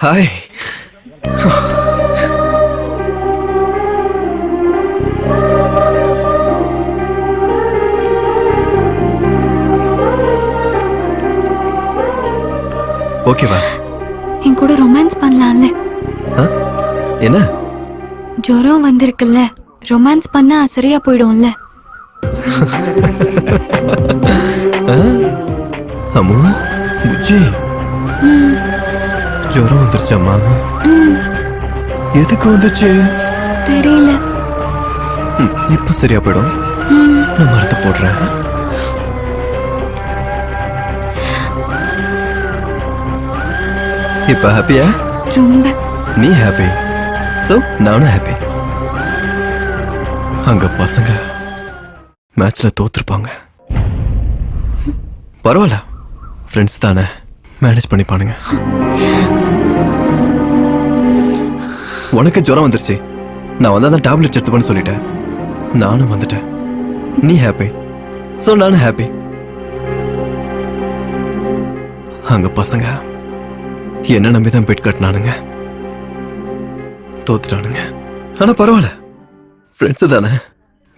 Hi ஓகேவா என் கூட romance பண்ணலாம்ல. என்ன? ஜுரம் வந்திருக்குல்ல. ரொமான்ஸ் பண்ணா சரியா போயிடும்ல. அம்மு புஜ்ஜி. ஜுரம் வந்துருச்சாம்மா? எதுக்கு வந்துச்சு? தெரியல. இப்ப சரியா போயிடும். நான் மரத்தை போடுறேன். இப்ப ஹாப்பியா ரொம்ப. நீ ஹாப்பி சோ நானும் ஹாப்பி அங்க பசங்க மேட்ச்ல தோத்துருப்பாங்க. பரவாயில்ல. ஃப்ரெண்ட்ஸ் தானே. மேனேஜ் பண்ணிப்பானுங்க உனக்கு ஜுரம் வந்துருச்சு. நான் வந்தால் தான் டேப்லெட் எடுத்துப்பேன்னு சொல்லிட்டேன். நானும் வந்துட்டேன். நீ ஹாப்பி ஸோ நானும் ஹாப்பி அங்க பசங்க என்ன நம்பி தான் பெட் கட்டினானுங்க. தோத்துட்டானுங்க. ஆனால் பரவாயில்ல. ஃப்ரெண்ட்ஸ் தானே?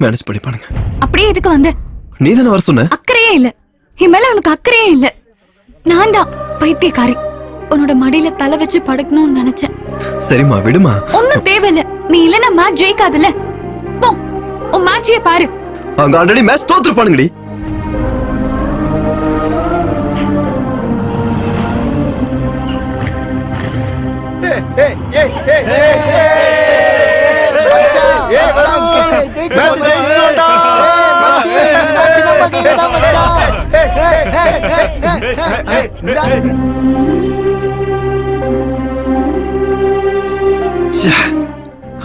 மேனேஜ் பண்ணிப்பானுங்க அப்படியே எதுக்கு வந்த? நீ தானே வர சொன்ன? அக்கறையே இல்ல. என் மேல உனக்கு அக்கறையே இல்ல. நான் தான் பைத்தியக்காரி. உன்னோட மடியில தலை வச்சு படுக்கணும்னு நினைச்சேன். சரிம்மா விடுமா. ஒன்னும் தேவையில்ல. நீ இல்லனா மேட்ச் ஜெயிக்காதுல்ல. போ. உன் மேட்சையே பாரு. அவங்க ஆல்ரெடி மேட்ச் தோத்துருப்பானுங்கடி. ச்சே,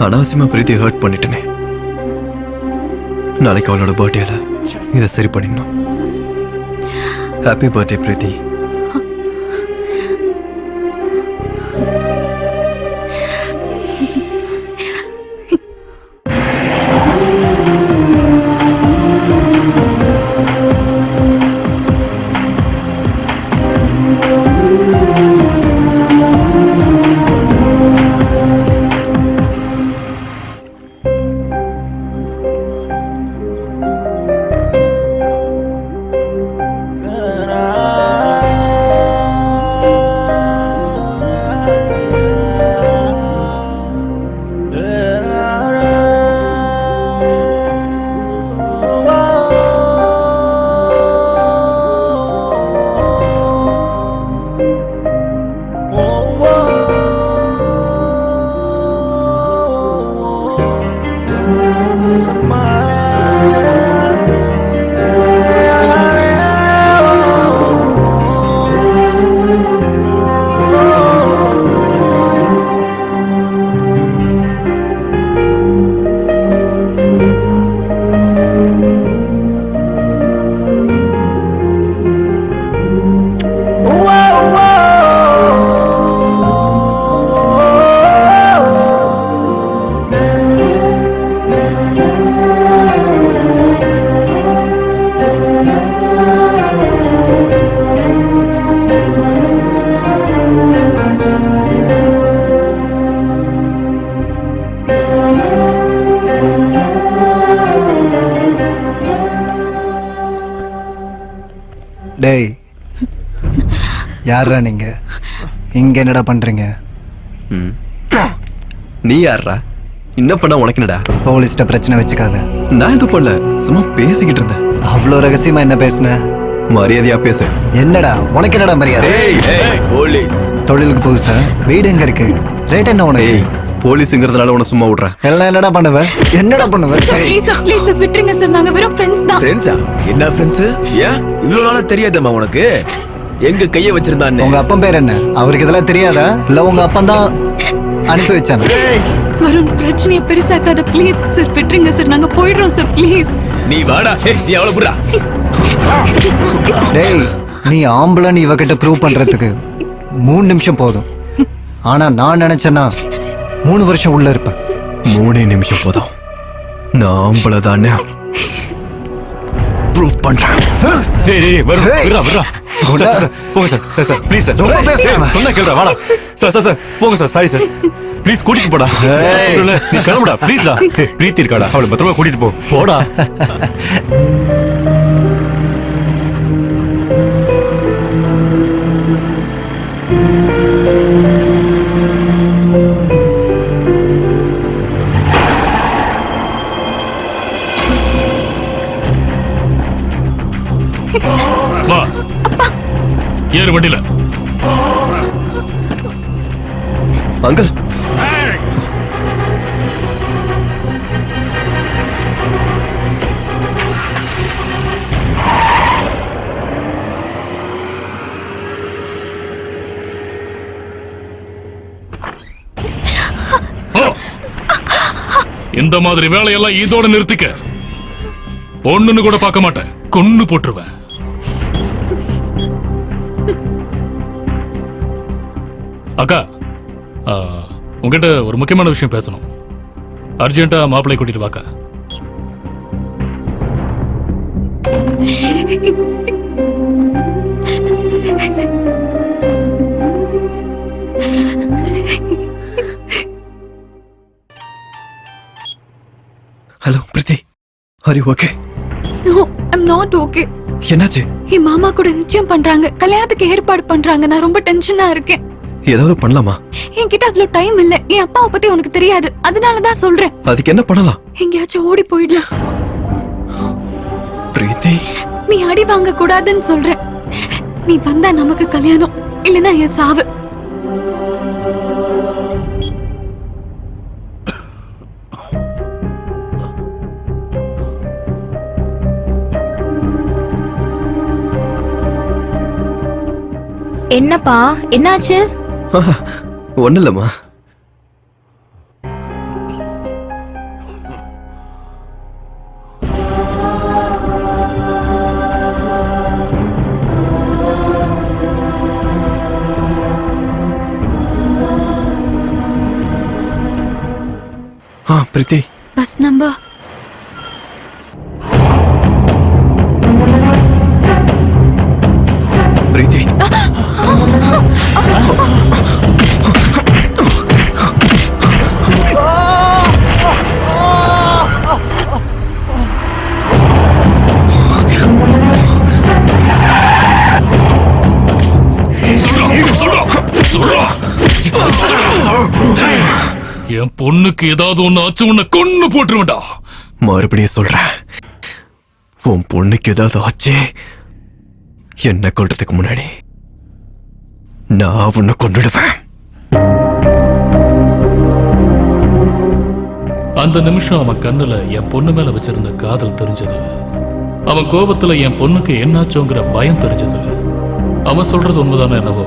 அனாவசியமா பிரீத்தி ஹர்ட் பண்ணிட்டேனே. நாளைக்கு அவளோட பர்த்டேல இதை சரி பண்ணிடணும். Happy birthday Preethi. யாரா நீங்க? இங்க என்னடா பண்றீங்க? நீ யார்ரா என்ன பண்ண உனக்கு என்னடா போலீஸ்ட்ட பிரச்சனை வச்சுக்காத. நான் எதுவும் பண்ணல. சும்மா பேசிக்கிட்டு இருந்தேன். அவ்வளோ ரகசியமா என்ன பேசுன? மரியாதையா பேசு. என்னடா? உனக்கு என்னடா மரியாதை? போலீஸ். தொழிலுக்கு புதுசா? வீடு எங்க இருக்கு? ரேட் என்ன உனக்கு? ஏய் போலீஸுங்கிறதுனால உன சும்மா விடுறேன். எல்லாம் என்னடா பண்ணுவ? என்னடா பண்ணுவ? சார் ப்ளீஸ் ப்ளீஸ் விட்டுருங்க சார் நாங்க வெறும் ஃப்ரெண்ட்ஸ் தான். ஃப்ரெண்ட்ஸா என்ன ஃப்ரெண்ட்ஸ் ஏன்? இவ்வளவு நாளா தெரியாதம்மா உனக்கு. எங்க கைய வச்சிருந்தான்னு? உங்க அப்பன் பேர் என்ன? அவருக்கு இதெல்லாம் தெரியாதா? இல்ல உங்க அப்பன் தான் அனுப்பி வச்சானு? வரும் பிரச்சனையை பெருசாக்காத ப்ளீஸ் சார் விட்டுருங்க சார் நாங்க போயிடுறோம் சார் ப்ளீஸ் நீ வாடா. நீ அவ்வளவு புறா டேய் நீ ஆம்பளன்னு இவகிட்ட ப்ரூவ் பண்றதுக்கு மூணு நிமிஷம் போதும். ஆனா நான் நினைச்சேன்னா மூணு வருஷம் உள்ள இருப்பேன். மூணே நிமிஷம் போதும். நான் ஆம்பளை தானே ப்ரூவ் பண்றேன். ஏய் ஏய், ஏய், வரு, விட்றா, விட்றா. சார், சார், போங்க sir sir sir please sir. ரொம்ப பேசுறாங்க. சொன்னா கேளுடா வாடா. சார் சார் சார் போங்க சார் சாரி சார். ப்ளீஸ் கூட்டிட்டு போடா. ஏய். சொல்றேன்ல, நீ கிளம்புடா ப்ளீஸ்டா பிரீத்தி இருக்காடா. அவளை பத்திரமா கூட்டிட்டு போ. போடா. ஏறு வண்டியில. அங்கிள். இந்த மாதிரி வேலையெல்லாம் இதோட நிறுத்திக்க. பொண்ணுன்னு கூட பார்க்க மாட்டேன். கொன்னு போட்டுருவேன். அக்கா ஆ, உங்ககிட்ட ஒரு முக்கியமான விஷயம் பேசணும். அர்ஜென்ட்டா மாப்பிள்ளை கூட்டிட்டு வாக்கா. Hello Preethi are you okay no I'm not okay என்னாச்சு? என் மாமா கூட நிச்சயம் பண்றாங்க. கல்யாணத்துக்கு ஏற்பாடு பண்றாங்க. நான் ரொம்ப டென்ஷனா இருக்கேன். ஏதாவது பண்ணலாமா? என்கிட்ட அவ்வளவு டைம் இல்ல. என் அப்பாவை பத்தி உனக்கு தெரியாது. அதனால தான் சொல்றேன். அதுக்கு என்ன பண்ணலாம்? எங்கேயாச்சும் ஓடி போயிடலாம். பிரீத்தி. நீ அடி வாங்க கூடாதுன்னு சொல்றேன். நீ வந்தா நமக்கு கல்யாணம் இல்லனா என் சாவு. என்னப்பா என்னாச்சு? ஒன்றும் இல்லைம்மா ஆ பிரீத்தி. பஸ் நம்பர் என் பொண்ணுக்கு ஏதாவது ஒண்ணு ஆச்சு உன்னை கொன்னு போட்டுருவேன்டா. மறுபடியும் சொல்றேன். உன் பொண்ணுக்கு ஏதாவது ஆச்சு என்ன கொல்றதுக்கு முன்னாடி நான் உன்னை கொண்டுடுவேன் அந்த நிமிஷம் அவன் கண்ணுல என் பொண்ணு மேல வச்சிருந்த காதல் தெரிஞ்சது. அவன் கோபத்துல என் பொண்ணுக்கு என்னாச்சோங்கிற பயம் தெரிஞ்சது. அவன் சொல்றது உண்மைதானே என்னவோ?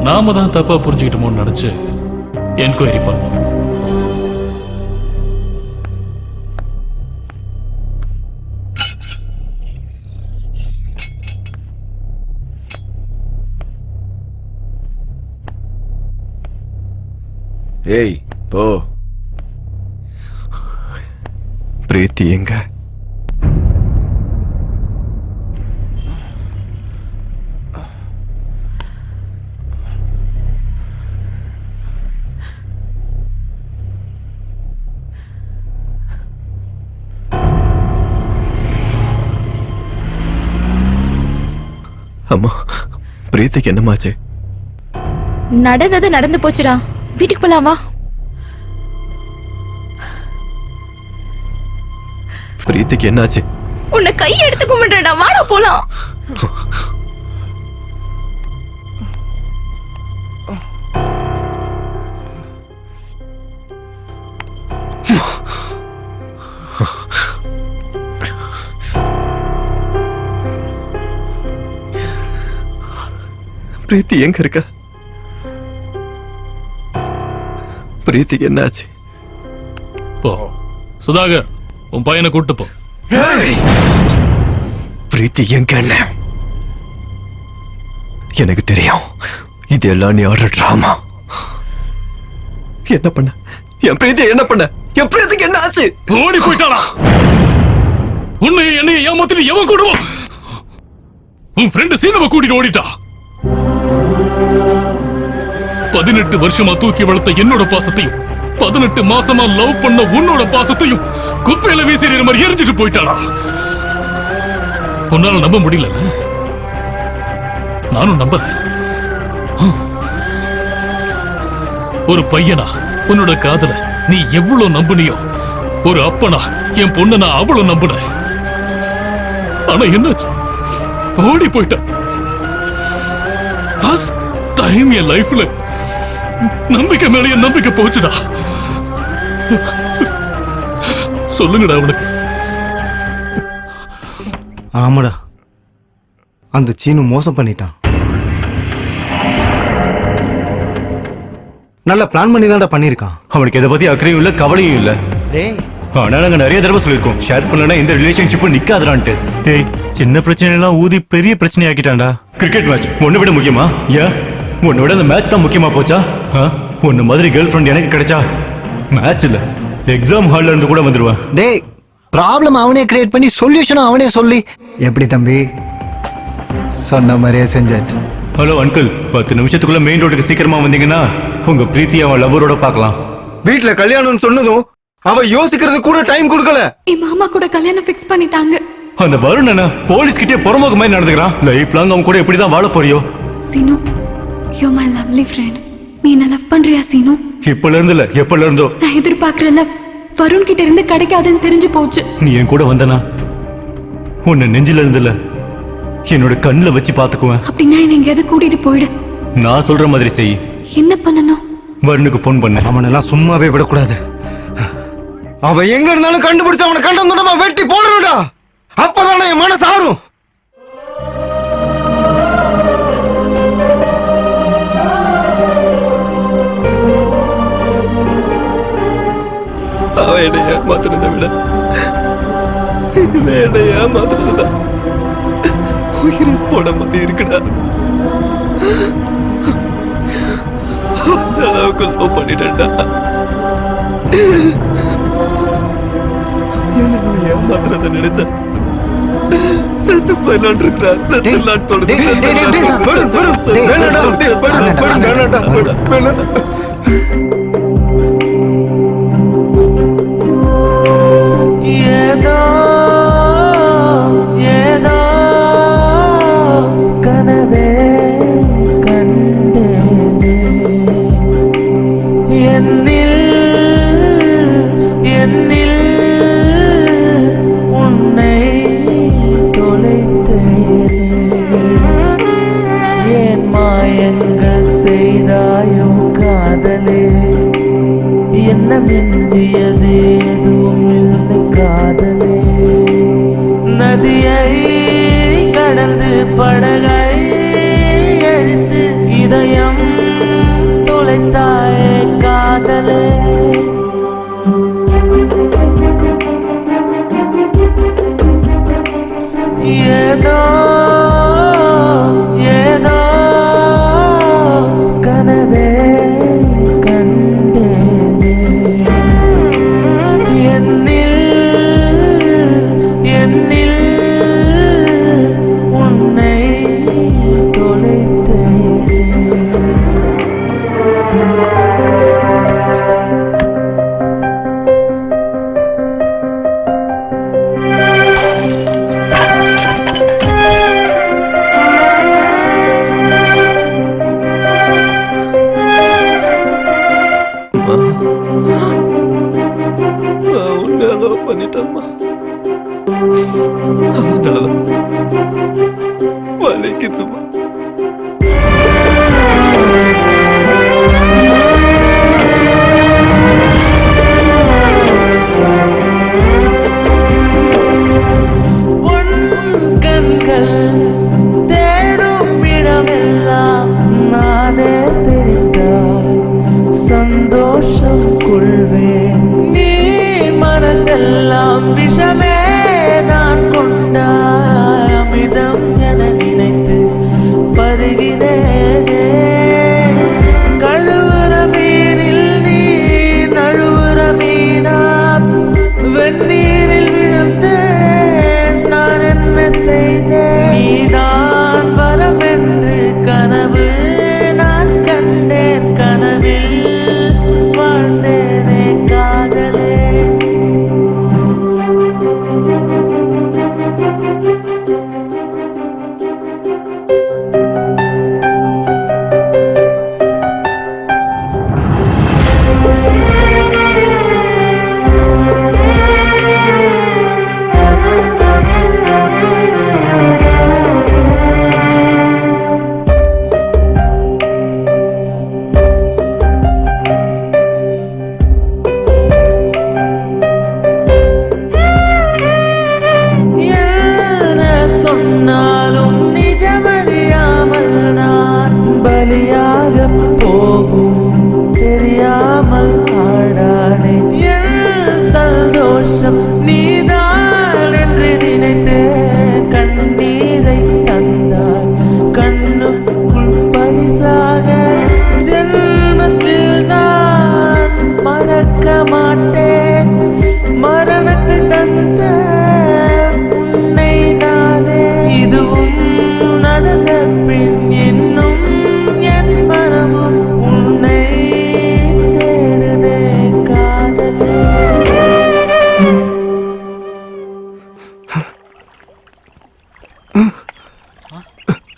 நாம தான் தப்பா புரிஞ்சுக்கிட்டோமோன்னு நினைச்சு என்கொயரி பண்ணோம். ஏய் போ. பிரீத்தி எங்க? அம்மா பிரீத்திக்கு என்னமாச்சு நடந்தது நடந்து போச்சுடா. வீட்டுக்கு போலாம்? பிரீத்திக்கு என்னாச்சு? உன்னை கை எடுத்து கும்பிடுறா வாடா போலாம். பிரீத்தி எங்க இருக்க? பிரீத்திக்கு என்னாச்சு? போ. சுதாகர் உன் பையனை கூட்டு போ. பிரீத்தி எங்க என்ன எனக்கு தெரியும் இதெல்லாம் நீ ஆடுற டிராமா என்ன பண்ண? என் பிரீத்தி என்ன பண்ண? எப்படி அதுக்கு என்ன ஆச்சு ஓடி போயிட்டானா? உன்னை என்னைய ஏமாத்திட்டு எவன் கூடுவோம் உன் ஃப்ரெண்டு சீனவை கூட்டிட்டு ஓடிட்டா. பதினெட்டு வருஷமா தூக்கி வளர்த்த என்னோட பாசத்தையும் பதினெட்டு மாசமா லவ் பண்ண உன்னோட பாசத்தையும் குப்பையில வீசி மாதிரி எரிஞ்சிட்டு போயிட்டானா உன்னால நம்ப முடியல நானும் நம்பல. ஒரு பையனா உன்னோட காதல நீ எவ்வளவு நம்புனியோ ஒரு அப்பனா என் பொண்ண நான் அவ்வளவு நம்புனேன். ஆனா என்னாச்சு? ஓடி போயிட்டேன். ஃபர்ஸ்ட் டைம் என் லைஃப்ல நம்பிக்கை மேல என் நம்பிக்கை போச்சுடா. சொல்லுங்கடா அவனுக்கு. ஆமாடா. அந்த சீனு மோசம் பண்ணிட்டான். நல்லா பிளான் பண்ணி தான்டா பண்ணியிருக்கான். அவனுக்கு எதை பத்தி அக்கறையும் இல்ல கவலையும் இல்ல. டேய். ஆனா நாங்க நிறைய தடவை சொல்லியிருக்கோம் ஷேர் பண்ணலனா இந்த ரிலேஷன்ஷிப்பும் நிக்காதடான்ட்டு. டேய் சின்ன பிரச்சனை எல்லாம் ஊதி பெரிய பிரச்சனை ஆக்கிட்டான்டா கிரிக்கெட் மேட்ச் ஒன்னு விட முக்கியமா? ஏன்? உன்னை விட அந்த மேட்ச் தான் முக்கியமா போச்சா? ஒன்னு மாதிரி கேர்ள் ஃப்ரெண்ட் எனக்கு கிடைச்சா? மேட்ச் இல்ல. எக்ஸாம் ஹால்ல இருந்து கூட வந்துருவேன். டேய் ப்ராப்ளம் அவனே கிரியேட் பண்ணி சொல்யூஷனும் அவனே சொல்லி. எப்படி தம்பி? சொன்ன மாதிரியே செஞ்சாச்சு. ஹலோ அங்கிள் பத்து நிமிஷத்துக்குள்ள மெயின் ரோட்டுக்கு சீக்கிரமா வந்தீங்கன்னா உங்க பிரீத்தி அவன் லவ்வரோட பார்க்கலாம். வீட்ல கல்யாணம்னு சொன்னதும் அவ யோசிக்கிறது கூட டைம் கொடுக்கல. என் மாமா கூட கல்யாணம் ஃபிக்ஸ் பண்ணிட்டாங்க. அந்த வருண் என்ன போலீஸ் கிட்டே புறமுக மாதிரி நடந்துக்கிறான். லைஃப் லாங் அவன் கூட எப்படிதான் வாழ போறியோ? Seenu you my lovely friend நீ என்ன லவ் பண்றியா சீனு? இப்பல இருந்து இல்ல எப்பல இருந்தோ நான் எதிர்பார்க்கற லவ் வருண் கிட்ட இருந்து கிடைக்காதுன்னு தெரிஞ்சு போச்சு. நீ என் கூட வந்தனா? உன்னை நெஞ்சில இருந்துல என்னோட கண்ணுல வச்சு பாத்துக்குவேன் அப்படின்னா என்ன எங்கேயாவது கூட்டிட்டு போயிடு. நான் சொல்ற மாதிரி செய். என்ன பண்ணணும்? வருணுக்கு ஃபோன் பண்ண. அவனெல்லாம் சும்மாவே விடக்கூடாது. அவ எங்க இருந்தாலும் கண்டுபிடிச்சு அவனை கண்டம் வெட்டி போடணும்டா அப்பதானே என் மனசு ஆறும். அவன் என்னை ஏமாத்துறதை விட இவன் என்னை ஏமாத்துறதுதான் உயிரை போட மாதிரி இருக்குடா அந்த அளவுக்கு லவ் பண்ணிட்டேன்டா என்ன ஏமாத்துறத நினைச்சேன் செத்து போயிடலான் இருக்கிறா செத்துலான் தோணுது டேய், டேய்,